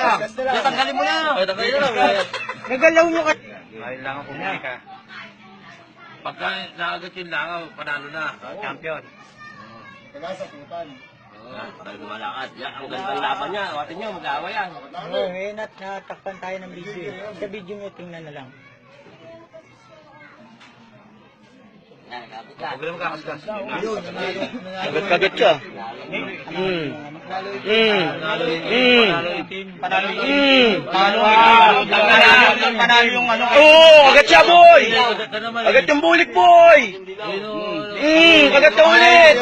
Tanggalin mo na. Tanggalin mo na. Nagalaw mo ka. Kailangan pumili ka. Pagka nakagat yung langaw, panalo na. Champion. Tayo lumalakad. Yan, ang ganda ng laban niya. Watin niyo, mag-aaway yan. Oo, eh, nat natakpan tayo ng video. Sa video nyo, tingnan na lang. Kapit ka. Huwag na magkakaskas. Kagat-kagat ka. Mm. Mm. Mm. Panalo yung Mm. Panalo Panalo Panalo yung ano. Oo, kagat siya, boy! Agad yung bulik, boy! Mm, kagat ka ulit!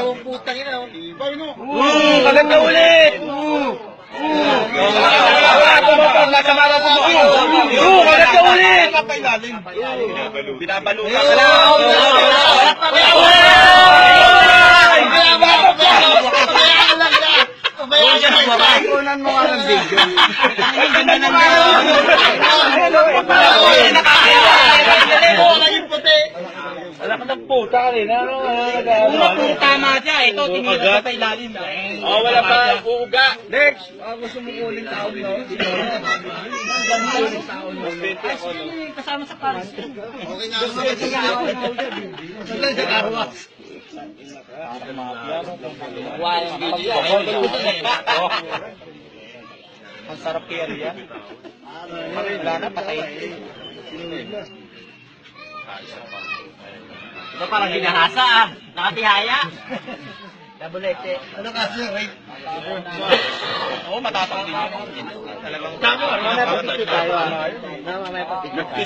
Mm, kagat ka ulit! Oo, kagat ka ulit! Binabalo ka. Wala, Kunan mo nga ng video. Ang ganda na nga. Wala ka ng puta kanina. Ano nga Kung tama siya, ito, tinira ko sa ilalim. Oh, wala pa uuga. Next. Ah, gusto mo uling taon, no? Kasama sa pares. Walang video yan. Ang sarap kaya yan. Wala na, patay. Ito parang ginahasa ah. Nakatihaya. Double Ano kasi, right? Oo, matatang din. Talagang Mamaya papicture tayo. Mamaya papicture tayo.